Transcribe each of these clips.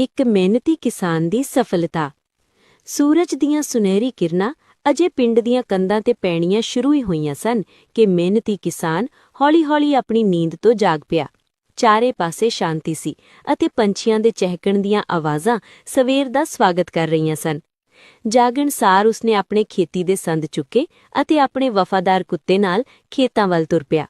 ਇੱਕ ਮਿਹਨਤੀ ਕਿਸਾਨ ਦੀ ਸਫਲਤਾ। ਸੂਰਜ ਦੀਆਂ ਸੁਨਹਿਰੀ ਕਿਰਨਾਂ ਅਜੇ ਪਿੰਡ ਦੀਆਂ ਕੰਧਾਂ ਤੇ ਪੈਣੀਆਂ ਸ਼ੁਰੂ ਹੀ ਹੋਈਆਂ ਸਨ ਕਿ ਮਿਹਨਤੀ ਕਿਸਾਨ ਹੌਲੀ-ਹੌਲੀ ਆਪਣੀ ਨੀਂਦ ਤੋਂ ਜਾਗ ਪਿਆ। ਚਾਰੇ ਪਾਸੇ ਸ਼ਾਂਤੀ ਸੀ ਅਤੇ ਪੰਛੀਆਂ ਦੇ ਚਹਿਕਣ ਦੀਆਂ ਆਵਾਜ਼ਾਂ ਸਵੇਰ ਦਾ ਸਵਾਗਤ ਕਰ ਰਹੀਆਂ ਸਨ। ਜਾਗਣ ਸਾਰ ਉਸਨੇ ਆਪਣੇ ਖੇਤੀ ਦੇ ਸੰਦ ਚੁੱਕੇ ਅਤੇ ਆਪਣੇ ਵਫਾਦਾਰ ਕੁੱਤੇ ਨਾਲ ਖੇਤਾਂ ਵੱਲ ਤੁਰ ਪਿਆ।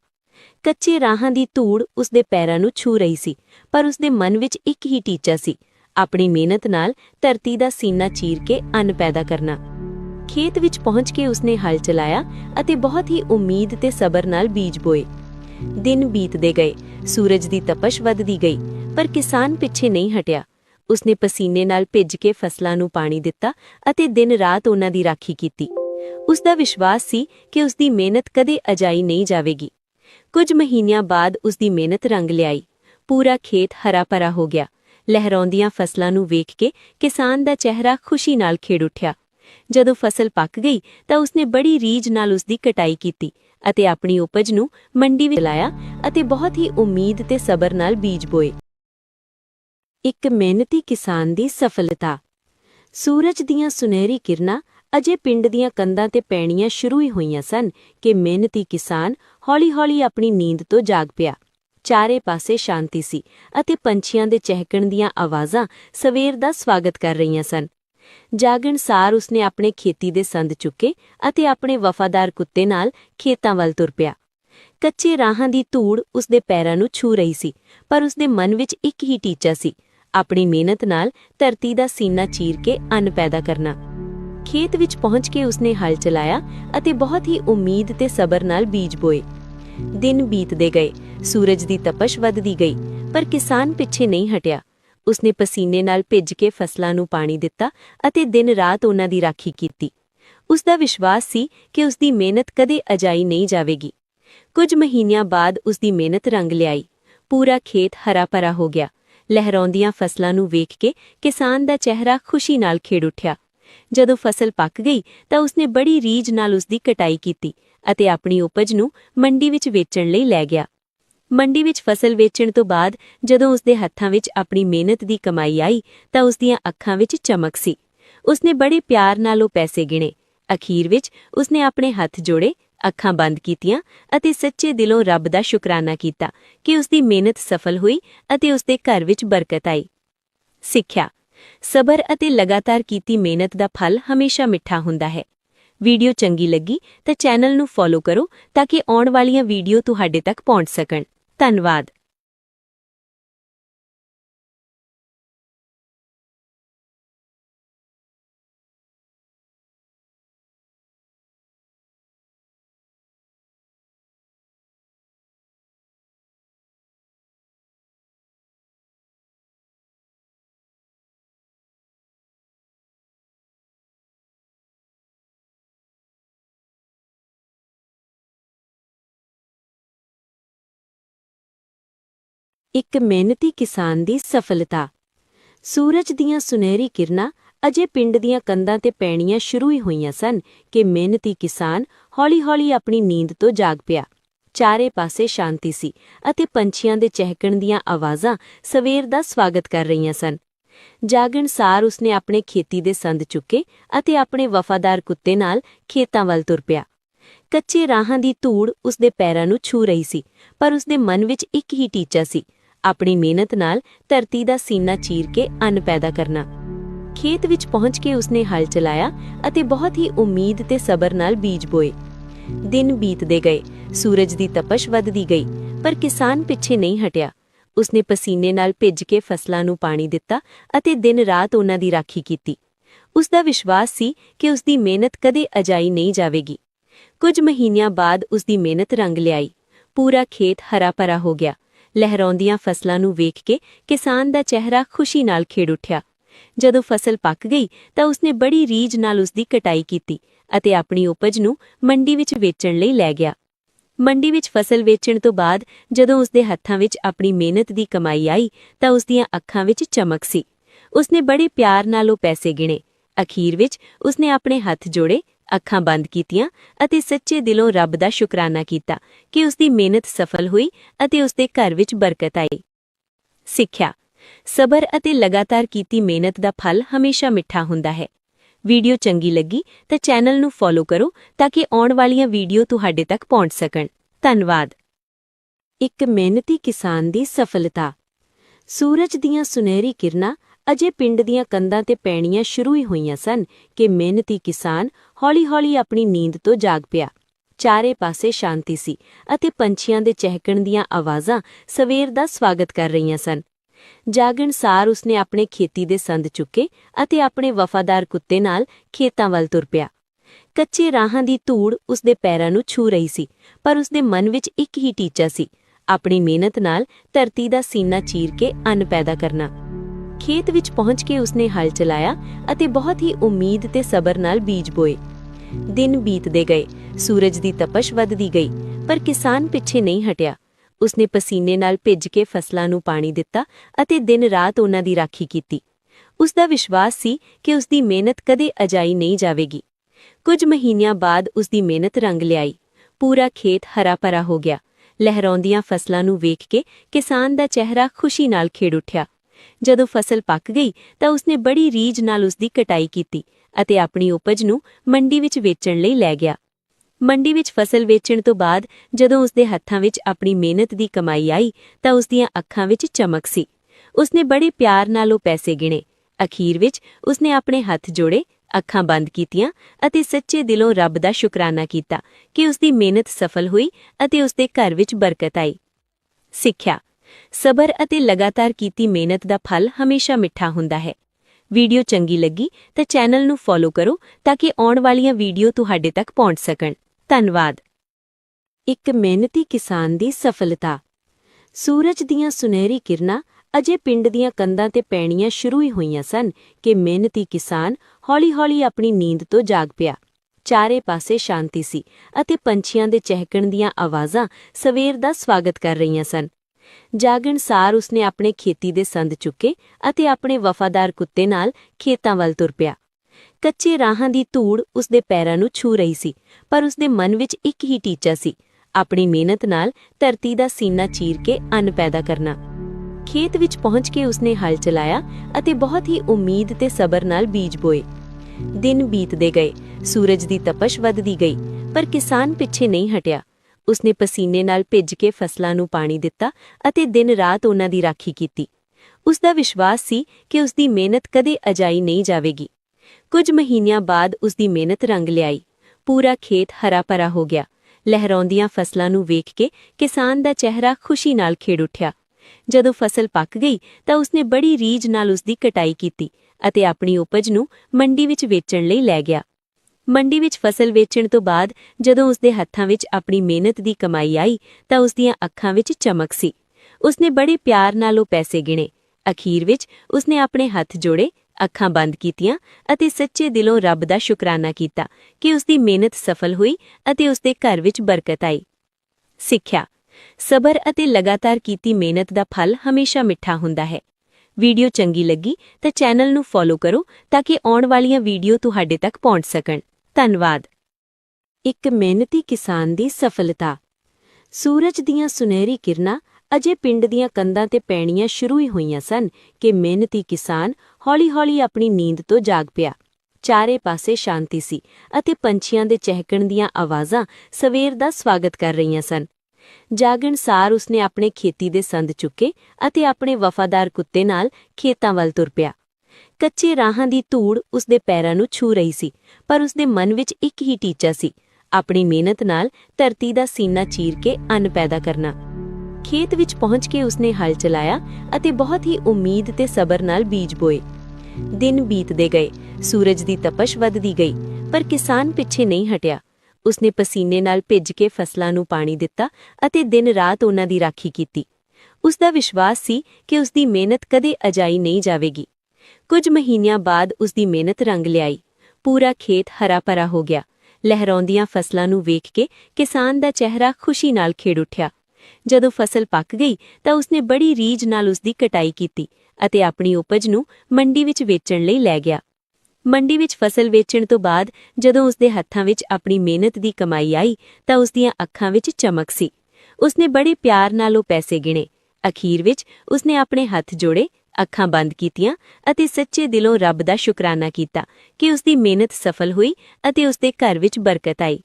ਕੱਚੇ ਰਾਹਾਂ ਦੀ ਧੂੜ ਉਸਦੇ ਪੈਰਾਂ ਨੂੰ ਛੂ ਰਹੀ ਸੀ, ਪਰ ਉਸਦੇ ਮਨ ਵਿੱਚ ਇੱਕ ਹੀ ਟੀਚਾ ਸੀ ਆਪਣੀ ਮਿਹਨਤ ਨਾਲ ਧਰਤੀ ਦਾ ਸੀਨਾ ਚੀਰ ਕੇ ਅੰਨ ਪੈਦਾ ਕਰਨਾ। ਖੇਤ ਵਿੱਚ ਪਹੁੰਚ ਕੇ ਉਸਨੇ ਹਲ ਚਲਾਇਆ ਅਤੇ ਬਹੁਤ ਹੀ ਉਮੀਦ ਤੇ ਸਬਰ ਨਾਲ ਬੀਜ ਬੋਏ। ਦਿਨ ਬੀਤਦੇ ਗਏ, ਸੂਰਜ ਦੀ ਤਪਸ਼ ਵੱਧਦੀ ਗਈ, ਪਰ ਕਿਸਾਨ ਪਿੱਛੇ ਨਹੀਂ ਹਟਿਆ। ਉਸਨੇ ਪਸੀਨੇ ਨਾਲ ਭਿੱਜ ਕੇ ਫਸਲਾਂ ਨੂੰ ਪਾਣੀ ਦਿੱਤਾ ਅਤੇ ਦਿਨ ਰਾਤ ਉਹਨਾਂ ਦੀ ਰਾਖੀ ਕੀਤੀ। ਉਸ ਦਾ ਵਿਸ਼ਵਾਸ ਸੀ ਕਿ ਉਸ ਦੀ ਮਿਹਨਤ ਕਦੇ ਅਜਾਈ ਨਹੀਂ ਜਾਵੇਗੀ। ਕੁਝ ਮਹੀਨਿਆਂ ਬਾਅਦ ਉਸ ਦੀ ਮਿਹਨਤ ਰੰਗ ਲਿਆਈ। ਪੂਰਾ ਖੇਤ ਹਰਾ ਭਰਾ ਹੋ ਗਿਆ। ਲਹਿਰਾਉਂਦੀਆਂ ਫਸਲਾਂ ਨੂੰ ਵੇਖ ਕੇ ਕਿਸਾਨ ਦਾ ਚਿਹਰਾ ਖੁਸ਼ੀ ਨਾਲ ਖੇੜ ਉੱਠਿਆ। ਜਦੋਂ ਫਸਲ ਪੱਕ ਗਈ ਤਾਂ ਉਸਨੇ ਬੜੀ ਰੀਝ ਨਾਲ ਉਸਦੀ ਕਟਾਈ ਕੀਤੀ ਅਤੇ ਆਪਣੀ ਉਪਜ ਨੂੰ ਮੰਡੀ ਵਿੱਚ ਲਾਇਆ ਅਤੇ ਬਹੁਤ ਹੀ ਉਮੀਦ ਤੇ ਸਬਰ ਨਾਲ ਬੀਜ ਬੋਏ। ਇੱਕ ਮਿਹਨਤੀ ਕਿਸਾਨ ਦੀ ਸਫਲਤਾ। ਸੂਰਜ ਦੀਆਂ ਸੁਨਹਿਰੀ ਕਿਰਨਾਂ ਅਜੇ ਪਿੰਡ ਦੀਆਂ ਕੰਧਾਂ ਤੇ ਪੈਣੀਆਂ ਸ਼ੁਰੂ ਹੀ ਹੋਈਆਂ ਸਨ ਕਿ ਮਿਹਨਤੀ ਕਿਸਾਨ ਹੌਲੀ-ਹੌਲੀ ਆਪਣੀ ਨੀਂਦ ਤੋਂ ਜਾਗ ਪਿਆ। ਚਾਰੇ ਪਾਸੇ ਸ਼ਾਂਤੀ ਸੀ ਅਤੇ ਪੰਛੀਆਂ ਦੇ ਚਹਿਕਣ ਦੀਆਂ ਆਵਾਜ਼ਾਂ ਸਵੇਰ ਦਾ ਸਵਾਗਤ ਕਰ ਰਹੀਆਂ ਸਨ। ਜਾਗਣ ਸਾਰ ਉਸਨੇ ਆਪਣੇ ਖੇਤੀ ਦੇ ਸੰਦ ਚੁੱਕੇ ਅਤੇ ਆਪਣੇ ਵਫਾਦਾਰ ਕੁੱਤੇ ਨਾਲ ਖੇਤਾਂ ਵੱਲ ਤੁਰ ਪਿਆ। ਕੱਚੇ ਰਾਹਾਂ ਦੀ ਧੂੜ ਉਸਦੇ ਪੈਰਾਂ ਨੂੰ ਛੂ ਰਹੀ ਸੀ, ਪਰ ਉਸਦੇ ਮਨ ਵਿੱਚ ਇੱਕ ਹੀ ਟੀਚਾ ਸੀ, ਆਪਣੀ ਮਿਹਨਤ ਨਾਲ ਧਰਤੀ ਦਾ ਸੀਨਾ ਚੀਰ ਕੇ ਅੰਨ ਪੈਦਾ ਕਰਨਾ। ਖੇਤ ਵਿੱਚ ਪਹੁੰਚ ਕੇ ਉਸਨੇ ਹਲ ਚਲਾਇਆ ਅਤੇ ਬਹੁਤ ਹੀ ਉਮੀਦ ਤੇ ਸਬਰ ਨਾਲ ਬੀਜ ਬੋਏ। ਦਿਨ ਬੀਤਦੇ ਗਏ। ਸੂਰਜ ਦੀ ਤਪਸ਼ ਵੱਧਦੀ ਗਈ, ਪਰ ਕਿਸਾਨ ਪਿੱਛੇ ਨਹੀਂ ਹਟਿਆ। ਉਸਨੇ ਪਸੀਨੇ ਨਾਲ ਭਿੱਜ ਕੇ ਫਸਲਾਂ ਨੂੰ ਪਾਣੀ ਦਿੱਤਾ ਅਤੇ ਦਿਨ ਰਾਤ ਉਹਨਾਂ ਦੀ ਰਾਖੀ ਕੀਤੀ। ਉਸ ਦਾ ਵਿਸ਼ਵਾਸ ਸੀ ਕਿ ਉਸ ਦੀ ਮਿਹਨਤ ਕਦੇ ਅਜਾਈ ਨਹੀਂ ਜਾਵੇਗੀ। ਕੁਝ ਮਹੀਨਿਆਂ ਬਾਅਦ ਉਸ ਦੀ ਮਿਹਨਤ ਰੰਗ ਲਿਆਈ। ਪੂਰਾ ਖੇਤ ਹਰਾ ਭਰਾ ਹੋ ਗਿਆ। ਲਹਿਰਾਉਂਦੀਆਂ ਫਸਲਾਂ ਨੂੰ ਵੇਖ ਕੇ ਕਿਸਾਨ ਦਾ ਚਿਹਰਾ ਖੁਸ਼ੀ ਨਾਲ ਖੇੜ ਉੱਠਿਆ। ਜਦੋਂ ਫਸਲ ਪੱਕ ਗਈ ਤਾਂ ਉਸਨੇ ਬੜੀ ਰੀਝ ਨਾਲ ਉਸ ਦੀ ਕਟਾਈ ਕੀਤੀ ਅਤੇ ਆਪਣੀ ਉਪਜ ਨੂੰ ਮੰਡੀ ਵਿੱਚ ਵੇਚਣ ਲਈ ਲੈ ਗਿਆ। ਮੰਡੀ ਵਿੱਚ ਫਸਲ ਵੇਚਣ ਤੋਂ ਬਾਅਦ ਜਦੋਂ ਉਸਦੇ ਹੱਥਾਂ ਵਿੱਚ ਆਪਣੀ ਮਿਹਨਤ ਦੀ ਕਮਾਈ ਆਈ ਤਾਂ ਉਸਦੀਆਂ ਅੱਖਾਂ ਵਿੱਚ ਚਮਕ ਸੀ। ਉਸਨੇ ਬੜੇ ਪਿਆਰ ਨਾਲ ਉਹ ਪੈਸੇ ਗਿਣੇ। ਅਖੀਰ ਵਿੱਚ ਉਸਨੇ ਆਪਣੇ ਹੱਥ ਜੋੜੇ, ਅੱਖਾਂ ਬੰਦ ਕੀਤੀਆਂ ਅਤੇ ਸੱਚੇ ਦਿਲੋਂ ਰੱਬ ਦਾ ਸ਼ੁਕਰਾਨਾ ਕੀਤਾ ਕਿ ਉਸਦੀ ਮਿਹਨਤ ਸਫਲ ਹੋਈ ਅਤੇ ਉਸਦੇ ਘਰ ਵਿੱਚ ਬਰਕਤ ਆਈ। ਸਿੱਖਿਆ। ਸਬਰ ਅਤੇ ਲਗਾਤਾਰ ਕੀਤੀ ਮਿਹਨਤ ਦਾ ਫਲ ਹਮੇਸ਼ਾ ਮਿੱਠਾ ਹੁੰਦਾ ਹੈ। ਵੀਡੀਓ ਚੰਗੀ ਲੱਗੀ ਤਾਂ ਚੈਨਲ ਨੂੰ ਫੋਲੋ ਕਰੋ ਤਾਂ ਕਿ ਆਉਣ ਵਾਲੀਆਂ ਵੀਡੀਓ ਤੁਹਾਡੇ ਤੱਕ ਪਹੁੰਚ ਸਕਣ। ਧੰਨਵਾਦ। ਇੱਕ ਮਿਹਨਤੀ ਕਿਸਾਨ ਦੀ ਸਫਲਤਾ। ਸੂਰਜ ਦੀਆਂ ਸੁਨਹਿਰੀ ਕਿਰਨਾਂ ਅਜੇ ਪਿੰਡ ਦੀਆਂ ਕੰਧਾਂ ਤੇ ਪੈਣੀਆਂ ਸ਼ੁਰੂ ਹੀ ਹੋਈਆਂ ਸਨ ਕਿ ਮਿਹਨਤੀ ਕਿਸਾਨ ਹੌਲੀ-ਹੌਲੀ ਆਪਣੀ ਨੀਂਦ ਤੋਂ ਜਾਗ ਪਿਆ। ਚਾਰੇ ਪਾਸੇ ਸ਼ਾਂਤੀ ਸੀ ਅਤੇ ਪੰਛੀਆਂ ਦੇ ਚਹਿਕਣ ਦੀਆਂ ਆਵਾਜ਼ਾਂ ਸਵੇਰ ਦਾ ਸਵਾਗਤ ਕਰ ਰਹੀਆਂ ਸਨ। ਜਾਗਣ ਸਾਰ ਉਸਨੇ ਆਪਣੇ ਖੇਤੀ ਦੇ ਸੰਦ ਚੁੱਕੇ ਅਤੇ ਆਪਣੇ ਵਫਾਦਾਰ ਕੁੱਤੇ ਨਾਲ ਖੇਤਾਂ ਵੱਲ ਤੁਰ ਪਿਆ। ਕੱਚੇ ਰਾਹਾਂ ਦੀ ਧੂੜ ਉਸਦੇ ਪੈਰਾਂ ਨੂੰ ਛੂ ਰਹੀ ਸੀ, ਪਰ ਉਸਦੇ ਮਨ ਵਿੱਚ ਇੱਕ ਹੀ ਟੀਚਾ ਸੀ ਆਪਣੀ ਮਿਹਨਤ ਨਾਲ ਧਰਤੀ ਦਾ ਸੀਨਾ ਚੀਰ ਕੇ ਅੰਨ ਪੈਦਾ ਕਰਨਾ। ਖੇਤ ਵਿੱਚ ਪਹੁੰਚ ਕੇ ਉਸਨੇ ਹਲ ਚਲਾਇਆ ਅਤੇ ਬਹੁਤ ਹੀ ਉਮੀਦ ਤੇ ਸਬਰ ਨਾਲ ਬੀਜ ਬੋਏ। ਦਿਨ ਬੀਤਦੇ ਗਏ, ਸੂਰਜ ਦੀ ਤਪਸ਼ ਵੱਧਦੀ ਗਈ, ਪਰ ਕਿਸਾਨ ਪਿੱਛੇ ਨਹੀਂ ਹਟਿਆ। ਉਸਨੇ ਪਸੀਨੇ ਨਾਲ ਭਿੱਜ ਕੇ ਫਸਲਾਂ ਨੂੰ ਪਾਣੀ ਦਿੱਤਾ ਅਤੇ ਦਿਨ ਰਾਤ ਉਹਨਾਂ ਦੀ ਰਾਖੀ ਕੀਤੀ। ਉਸ ਦਾ ਵਿਸ਼ਵਾਸ ਸੀ ਕਿ ਉਸ ਦੀ ਮਿਹਨਤ ਕਦੇ ਅਜਾਈ ਨਹੀਂ ਜਾਵੇਗੀ। ਕੁਝ ਮਹੀਨਿਆਂ ਬਾਅਦ ਉਸ ਦੀ ਮਿਹਨਤ ਰੰਗ ਲਿਆਈ। ਪੂਰਾ ਖੇਤ ਹਰਾ ਭਰਾ ਹੋ ਗਿਆ। ਲਹਿਰਾਉਂਦੀਆਂ ਫਸਲਾਂ ਨੂੰ ਵੇਖ ਕੇ ਕਿਸਾਨ ਦਾ ਚਿਹਰਾ ਖੁਸ਼ੀ ਨਾਲ ਖੇੜ ਉੱਠਿਆ। ਜਦੋਂ ਫਸਲ ਪੱਕ ਗਈ ਤਾਂ ਉਸਨੇ ਬੜੀ ਰੀਝ ਨਾਲ ਉਸ ਦੀ ਕਟਾਈ ਕੀਤੀ ਅਤੇ ਆਪਣੀ ਉਪਜ ਨੂੰ ਮੰਡੀ ਵਿੱਚ ਵੇਚਣ ਲਈ ਲੈ ਗਿਆ। ਮੰਡੀ ਵਿੱਚ ਫਸਲ ਵੇਚਣ ਤੋਂ ਬਾਅਦ ਜਦੋਂ ਉਸਦੇ ਹੱਥਾਂ ਵਿੱਚ ਆਪਣੀ ਮਿਹਨਤ ਦੀ ਕਮਾਈ ਆਈ ਤਾਂ ਉਸ ਦੀਆਂ ਅੱਖਾਂ ਵਿੱਚ ਚਮਕ ਸੀ। ਉਸਨੇ ਬੜੇ ਪਿਆਰ ਨਾਲ ਉਹ ਪੈਸੇ ਗਿਣੇ। ਅਖੀਰ ਵਿੱਚ ਉਸਨੇ ਆਪਣੇ ਹੱਥ ਜੋੜੇ ਅੱਖਾਂ ਬੰਦ ਕੀਤੀਆਂ ਅਤੇ ਸੱਚੇ ਦਿਲੋਂ ਰੱਬ ਦਾ ਸ਼ੁਕਰਾਨਾ ਕੀਤਾ ਕਿ ਉਸ ਦੀ ਮਿਹਨਤ ਸਫਲ ਹੋਈ ਅਤੇ ਉਸ ਦੇ ਘਰ ਵਿੱਚ ਬਰਕਤ ਆਈ। ਸਿੱਖਿਆ। ਸਬਰ ਅਤੇ ਲਗਾਤਾਰ ਕੀਤੀ ਮਿਹਨਤ ਦਾ ਫਲ ਹਮੇਸ਼ਾ ਮਿੱਠਾ ਹੁੰਦਾ ਹੈ। ਵੀਡੀਓ ਚੰਗੀ ਲੱਗੀ ਤਾਂ ਚੈਨਲ ਨੂੰ ਫੋਲੋ ਕਰੋ ਤਾਂ ਕਿ ਆਉਣ ਵਾਲੀਆਂ ਵੀਡੀਓ ਤੁਹਾਡੇ ਤੱਕ ਪਹੁੰਚ ਸਕਣ। ਧੰਨਵਾਦ। ਇੱਕ ਮਿਹਨਤੀ ਕਿਸਾਨ ਦੀ ਸਫਲਤਾ। ਸੂਰਜ ਦੀਆਂ ਸੁਨਹਿਰੀ ਕਿਰਨਾਂ ਅਜੇ ਪਿੰਡ ਦੀਆਂ ਕੰਧਾਂ ਤੇ ਪੈਣੀਆਂ ਸ਼ੁਰੂ ਹੀ ਹੋਈਆਂ ਸਨ ਕਿ ਮਿਹਨਤੀ ਕਿਸਾਨ ਹੌਲੀ-ਹੌਲੀ ਆਪਣੀ ਨੀਂਦ ਤੋਂ ਜਾਗ ਪਿਆ। ਚਾਰੇ ਪਾਸੇ ਸ਼ਾਂਤੀ ਸੀ ਅਤੇ ਪੰਛੀਆਂ ਦੇ ਚਹਿਕਣ ਦੀਆਂ ਆਵਾਜ਼ਾਂ ਸਵੇਰ ਦਾ ਸਵਾਗਤ ਕਰ ਰਹੀਆਂ ਸਨ। ਜਾਗਣ ਸਾਰ ਉਸਨੇ ਆਪਣੇ ਖੇਤੀ ਦੇ ਸੰਦ ਚੁੱਕੇ ਅਤੇ ਆਪਣੇ ਵਫਾਦਾਰ ਕੁੱਤੇ ਨਾਲ ਖੇਤਾਂ ਵੱਲ ਤੁਰ ਪਿਆ। ਕੱਚੇ ਰਾਹਾਂ ਦੀ ਧੂੜ ਉਸਦੇ ਪੈਰਾਂ ਨੂੰ ਛੂ ਰਹੀ ਸੀ, ਪਰ ਉਸਦੇ ਮਨ ਵਿੱਚ ਇੱਕ ਹੀ ਟੀਚਾ ਸੀ, ਆਪਣੀ ਮਿਹਨਤ ਨਾਲ ਧਰਤੀ ਦਾ ਸੀਨਾ ਚੀਰ ਕੇ ਅੰਨ ਪੈਦਾ ਕਰਨਾ। ਖੇਤ ਵਿੱਚ ਪਹੁੰਚ ਕੇ ਉਸਨੇ ਹਲ ਚਲਾਇਆ ਅਤੇ ਬਹੁਤ ਹੀ ਉਮੀਦ ਤੇ ਸਬਰ ਨਾਲ ਬੀਜ ਬੋਏ। ਦਿਨ ਬੀਤਦੇ ਗਏ, ਸੂਰਜ ਦੀ ਤਪਸ਼ ਵੱਧਦੀ ਗਈ, ਪਰ ਕਿਸਾਨ ਪਿੱਛੇ ਨਹੀਂ ਹਟਿਆ। ਉਸਨੇ ਪਸੀਨੇ ਨਾਲ ਭਿੱਜ ਕੇ ਫਸਲਾਂ ਨੂੰ ਪਾਣੀ ਦਿੱਤਾ ਅਤੇ ਦਿਨ ਰਾਤ ਉਹਨਾਂ ਦੀ ਰਾਖੀ ਕੀਤੀ। ਉਸ ਦਾ ਵਿਸ਼ਵਾਸ ਸੀ ਕਿ ਉਸ ਦੀ ਮਿਹਨਤ ਕਦੇ ਅਜਾਈ ਨਹੀਂ ਜਾਵੇਗੀ। ਕੁਝ ਮਹੀਨਿਆਂ ਬਾਅਦ ਉਸ ਦੀ ਮਿਹਨਤ ਰੰਗ ਲਿਆਈ। ਪੂਰਾ ਖੇਤ ਹਰਾ ਭਰਾ ਹੋ ਗਿਆ। ਲਹਿਰਾਉਂਦੀਆਂ ਫਸਲਾਂ ਨੂੰ ਵੇਖ ਕੇ ਕਿਸਾਨ ਦਾ ਚਿਹਰਾ ਖੁਸ਼ੀ ਨਾਲ ਖੇੜ ਉੱਠਿਆ। ਜਦੋਂ ਫਸਲ ਪੱਕ ਗਈ ਤਾਂ ਉਸਨੇ ਬੜੀ ਰੀਝ ਨਾਲ ਉਸਦੀ ਕਟਾਈ ਕੀਤੀ ਅਤੇ ਆਪਣੀ ਉਪਜ ਨੂੰ ਮੰਡੀ ਵਿੱਚ ਵੇਚਣ ਲਈ ਲੈ ਗਿਆ। ਮੰਡੀ ਵਿੱਚ ਫਸਲ ਵੇਚਣ ਤੋਂ ਬਾਅਦ ਜਦੋਂ ਉਸਦੇ ਹੱਥਾਂ ਵਿੱਚ ਆਪਣੀ ਮਿਹਨਤ ਦੀ ਕਮਾਈ ਆਈ ਤਾਂ ਉਸਦੀਆਂ ਅੱਖਾਂ ਵਿੱਚ ਚਮਕ ਸੀ। ਉਸਨੇ ਬੜੇ ਪਿਆਰ ਨਾਲ ਉਹ ਪੈਸੇ ਗਿਣੇ। ਅਖੀਰ ਵਿੱਚ ਉਸਨੇ ਆਪਣੇ ਹੱਥ ਜੋੜੇ, ਅੱਖਾਂ ਬੰਦ ਕੀਤੀਆਂ ਅਤੇ ਸੱਚੇ ਦਿਲੋਂ ਰੱਬ ਦਾ ਸ਼ੁਕਰਾਨਾ ਕੀਤਾ ਕਿ ਉਸਦੀ ਮਿਹਨਤ ਸਫਲ ਹੋਈ ਅਤੇ ਉਸਦੇ ਘਰ ਵਿੱਚ ਬਰਕਤ ਆਈ। ਸਿੱਖਿਆ ਸਬਰ ਅਤੇ ਲਗਾਤਾਰ ਕੀਤੀ ਮਿਹਨਤ ਦਾ ਫਲ ਹਮੇਸ਼ਾ ਮਿੱਠਾ ਹੁੰਦਾ ਹੈ। ਵੀਡੀਓ ਚੰਗੀ ਲੱਗੀ ਤਾਂ ਚੈਨਲ ਨੂੰ ਫੋਲੋ ਕਰੋ ਤਾਂ ਕਿ ਆਉਣ ਵਾਲੀਆਂ ਵੀਡੀਓ ਤੁਹਾਡੇ ਤੱਕ ਪਹੁੰਚ ਸਕਣ। ਧੰਨਵਾਦ। ਇੱਕ ਮਿਹਨਤੀ ਕਿਸਾਨ ਦੀ ਸਫਲਤਾ। ਸੂਰਜ ਦੀਆਂ ਸੁਨਹਿਰੀ ਕਿਰਨਾਂ ਅਜੇ ਪਿੰਡ ਦੀਆਂ ਕੰਧਾਂ ਤੇ ਪੈਣੀਆਂ ਸ਼ੁਰੂ ਹੀ ਹੋਈਆਂ ਸਨ ਕਿ ਮਿਹਨਤੀ ਕਿਸਾਨ ਹੌਲੀ-ਹੌਲੀ ਆਪਣੀ ਨੀਂਦ ਤੋਂ ਜਾਗ ਪਿਆ। ਚਾਰੇ ਪਾਸੇ ਸ਼ਾਂਤੀ ਸੀ ਅਤੇ ਪੰਛੀਆਂ ਦੇ ਚਹਿਕਣ ਦੀਆਂ ਆਵਾਜ਼ਾਂ ਸਵੇਰ ਦਾ ਸਵਾਗਤ ਕਰ ਰਹੀਆਂ ਸਨ। ਜਾਗਣ ਸਾਰ ਉਸਨੇ ਆਪਣੇ ਖੇਤੀ ਦੇ ਸੰਦ ਚੁੱਕੇ ਅਤੇ ਆਪਣੇ ਵਫਾਦਾਰ ਕੁੱਤੇ ਨਾਲ ਖੇਤਾਂ ਵੱਲ ਤੁਰ ਪਿਆ। ਕੱਚੇ ਰਾਹਾਂ ਦੀ ਧੂੜ ਉਸਦੇ ਪੈਰਾਂ ਨੂੰ ਛੂ ਰਹੀ ਸੀ, ਪਰ ਉਸਦੇ ਮਨ ਵਿੱਚ ਇੱਕ ਹੀ ਟੀਚਾ ਸੀ, ਆਪਣੀ ਮਿਹਨਤ ਨਾਲ ਧਰਤੀ ਦਾ ਸੀਨਾ ਚੀਰ ਕੇ ਅੰਨ ਪੈਦਾ ਕਰਨਾ। ਖੇਤ ਵਿੱਚ ਪਹੁੰਚ ਕੇ ਉਸਨੇ ਹਲ ਚਲਾਇਆ ਅਤੇ ਬਹੁਤ ਹੀ ਉਮੀਦ ਤੇ ਸਬਰ ਨਾਲ ਬੀਜ ਬੋਏ। ਦਿਨ ਬੀਤਦੇ ਗਏ, ਸੂਰਜ ਦੀ ਤਪਸ਼ ਵੱਧਦੀ ਗਈ, ਪਰ ਕਿਸਾਨ ਪਿੱਛੇ ਨਹੀਂ ਹਟਿਆ। ਉਸਨੇ ਪਸੀਨੇ ਨਾਲ ਭਿੱਜ ਕੇ ਫਸਲਾਂ ਨੂੰ ਪਾਣੀ ਦਿੱਤਾ ਅਤੇ ਦਿਨ ਰਾਤ ਉਹਨਾਂ ਦੀ ਰਾਖੀ ਕੀਤੀ। ਉਸ ਦਾ ਵਿਸ਼ਵਾਸ ਸੀ ਕਿ ਉਸ ਦੀ ਮਿਹਨਤ ਕਦੇ ਅਜਾਈ ਨਹੀਂ ਜਾਵੇਗੀ। ਕੁਝ ਮਹੀਨਿਆਂ ਬਾਅਦ ਉਸ ਦੀ ਮਿਹਨਤ ਰੰਗ ਲਿਆਈ। ਪੂਰਾ ਖੇਤ ਹਰਾ ਭਰਾ ਹੋ ਗਿਆ। ਲਹਿਰਾਉਂਦੀਆਂ ਫਸਲਾਂ ਨੂੰ ਵੇਖ ਕੇ ਕਿਸਾਨ ਦਾ ਚਿਹਰਾ ਖੁਸ਼ੀ ਨਾਲ ਖੇੜ ਉੱਠਿਆ। ਜਦੋਂ ਫਸਲ ਪੱਕ ਗਈ ਤਾਂ ਉਸਨੇ ਬੜੀ ਰੀਝ ਨਾਲ ਉਸ ਦੀ ਕਟਾਈ ਕੀਤੀ ਅਤੇ ਆਪਣੀ ਉਪਜ ਨੂੰ ਮੰਡੀ ਵਿੱਚ ਵੇਚਣ ਲਈ ਲੈ ਗਿਆ। ਮੰਡੀ ਵਿੱਚ ਫਸਲ ਵੇਚਣ ਤੋਂ ਬਾਅਦ ਜਦੋਂ ਉਸਦੇ ਹੱਥਾਂ ਵਿੱਚ ਆਪਣੀ ਮਿਹਨਤ ਦੀ ਕਮਾਈ ਆਈ, ਤਾਂ ਉਸ ਦੀਆਂ ਅੱਖਾਂ ਵਿੱਚ ਚਮਕ ਸੀ। ਉਸਨੇ ਬੜੇ ਪਿਆਰ ਨਾਲ ਉਹ ਪੈਸੇ ਗਿਣੇ। ਅਖੀਰ ਵਿੱਚ ਉਸਨੇ ਆਪਣੇ ਹੱਥ ਜੋੜੇ, ਅੱਖਾਂ ਬੰਦ ਕੀਤੀਆਂ ਅਤੇ ਸੱਚੇ ਦਿਲੋਂ ਰੱਬ ਦਾ ਸ਼ੁਕਰਾਨਾ ਕੀਤਾ ਕਿ ਉਸਦੀ ਮਿਹਨਤ ਸਫਲ ਹੋਈ ਅਤੇ ਉਸਦੇ ਘਰ ਵਿੱਚ ਬਰਕਤ ਆਈ। ਸਿੱਖਿਆ। ਸਬਰ ਅਤੇ ਲਗਾਤਾਰ ਕੀਤੀ ਮਿਹਨਤ ਦਾ ਫਲ ਹਮੇਸ਼ਾ ਮਿੱਠਾ ਹੁੰਦਾ ਹੈ। ਵੀਡੀਓ ਚੰਗੀ ਲੱਗੀ ਤਾਂ ਚੈਨਲ ਨੂੰ ਫੋਲੋ ਕਰੋ ਤਾਂ ਕਿ ਆਉਣ ਵਾਲੀਆਂ ਵੀਡੀਓ ਤੁਹਾਡੇ ਤੱਕ ਪਹੁੰਚ ਸਕਣ। ਧੰਨਵਾਦ। ਇੱਕ ਮਿਹਨਤੀ ਕਿਸਾਨ ਦੀ ਸਫਲਤਾ। ਸੂਰਜ ਦੀਆਂ ਸੁਨਹਿਰੀ ਕਿਰਨਾਂ ਅਜੇ ਪਿੰਡ ਦੀਆਂ ਕੰਧਾਂ ਤੇ ਪੈਣੀਆਂ ਸ਼ੁਰੂ ਹੀ ਹੋਈਆਂ ਸਨ ਕਿ ਮਿਹਨਤੀ ਕਿਸਾਨ ਹੌਲੀ-ਹੌਲੀ ਆਪਣੀ ਨੀਂਦ ਤੋਂ ਜਾਗ ਪਿਆ। ਚਾਰੇ ਪਾਸੇ ਸ਼ਾਂਤੀ ਸੀ ਅਤੇ ਪੰਛੀਆਂ ਦੇ ਚਹਿਕਣ ਦੀਆਂ ਆਵਾਜ਼ਾਂ ਸਵੇਰ ਦਾ ਸਵਾਗਤ ਕਰ ਰਹੀਆਂ ਸਨ। ਜਾਗਣ ਸਾਰ ਉਸਨੇ ਆਪਣੇ ਖੇਤੀ ਦੇ ਸੰਦ ਚੁੱਕੇ ਅਤੇ ਆਪਣੇ ਵਫਾਦਾਰ ਕੁੱਤੇ ਨਾਲ ਖੇਤਾਂ ਵੱਲ ਤੁਰ ਪਿਆ। ਕੱਚੇ ਰਾਹਾਂ ਦੀ ਧੂੜ ਉਸਦੇ ਪੈਰਾਂ ਨੂੰ ਛੂ ਰਹੀ ਸੀ, ਪਰ ਉਸਦੇ ਮਨ ਵਿੱਚ ਇੱਕ ਹੀ ਟੀਚਾ ਸੀ, ਆਪਣੀ ਮਿਹਨਤ ਨਾਲ ਧਰਤੀ ਦਾ ਸੀਨਾ ਚੀਰ ਕੇ ਅੰਨ ਪੈਦਾ ਕਰਨਾ। ਖੇਤ ਵਿੱਚ ਪਹੁੰਚ ਕੇ ਉਸਨੇ ਹਲ ਚਲਾਇਆ ਅਤੇ ਬਹੁਤ ਹੀ ਉਮੀਦ ਤੇ ਸਬਰ ਨਾਲ ਬੀਜ ਬੋਏ। ਦਿਨ ਬੀਤਦੇ ਗਏ, ਸੂਰਜ ਦੀ ਤਪਸ਼ ਵੱਧਦੀ ਗਈ, ਪਰ ਕਿਸਾਨ ਪਿੱਛੇ ਨਹੀਂ ਹਟਿਆ। ਉਸਨੇ ਪਸੀਨੇ ਨਾਲ ਭਿੱਜ ਕੇ ਫਸਲਾਂ ਨੂੰ ਪਾਣੀ ਦਿੱਤਾ ਅਤੇ ਦਿਨ ਰਾਤ ਉਹਨਾਂ ਦੀ ਰਾਖੀ ਕੀਤੀ। ਉਸ ਦਾ ਵਿਸ਼ਵਾਸ ਸੀ ਕਿ ਉਸ ਦੀ ਮਿਹਨਤ ਕਦੇ ਅਜਾਈ ਨਹੀਂ ਜਾਵੇਗੀ। ਕੁਝ ਮਹੀਨਿਆਂ ਬਾਅਦ ਉਸ ਦੀ ਮਿਹਨਤ ਰੰਗ ਲਿਆਈ। ਪੂਰਾ ਖੇਤ ਹਰਾ ਭਰਾ ਹੋ ਗਿਆ। ਲਹਿਰਾਉਂਦੀਆਂ ਫਸਲਾਂ ਨੂੰ ਵੇਖ ਕੇ ਕਿਸਾਨ ਦਾ ਚਿਹਰਾ ਖੁਸ਼ੀ ਨਾਲ ਖੇੜ ਉੱਠਿਆ। ਜਦੋਂ ਫਸਲ ਪੱਕ ਗਈ ਤਾਂ ਉਸਨੇ ਬੜੀ ਰੀਝ ਨਾਲ ਉਸ ਦੀ ਕਟਾਈ ਕੀਤੀ ਅਤੇ ਆਪਣੀ ਉਪਜ ਨੂੰ ਮੰਡੀ ਵਿੱਚ ਵੇਚਣ ਲਈ ਲੈ ਗਿਆ। ਮੰਡੀ ਵਿੱਚ ਫਸਲ ਵੇਚਣ ਤੋਂ ਬਾਅਦ ਜਦੋਂ ਉਸਦੇ ਹੱਥਾਂ ਵਿੱਚ ਆਪਣੀ ਮਿਹਨਤ ਦੀ ਕਮਾਈ ਆਈ ਤਾਂ ਉਸਦੀਆਂ ਅੱਖਾਂ ਵਿੱਚ ਚਮਕ ਸੀ। ਉਸਨੇ ਬੜੇ ਪਿਆਰ ਨਾਲ ਉਹ ਪੈਸੇ ਗਿਣੇ। ਅਖੀਰ ਵਿੱਚ ਉਸਨੇ ਆਪਣੇ ਹੱਥ ਜੋੜੇ ਅੱਖਾਂ ਬੰਦ ਕੀਤੀਆਂ ਅਤੇ ਸੱਚੇ ਦਿਲੋਂ ਰੱਬ ਦਾ ਸ਼ੁਕਰਾਨਾ ਕੀਤਾ ਕਿ ਉਸ ਦੀ ਮਿਹਨਤ ਸਫਲ ਹੋਈ ਅਤੇ ਉਸ ਦੇ ਘਰ ਵਿੱਚ ਬਰਕਤ ਆਈ।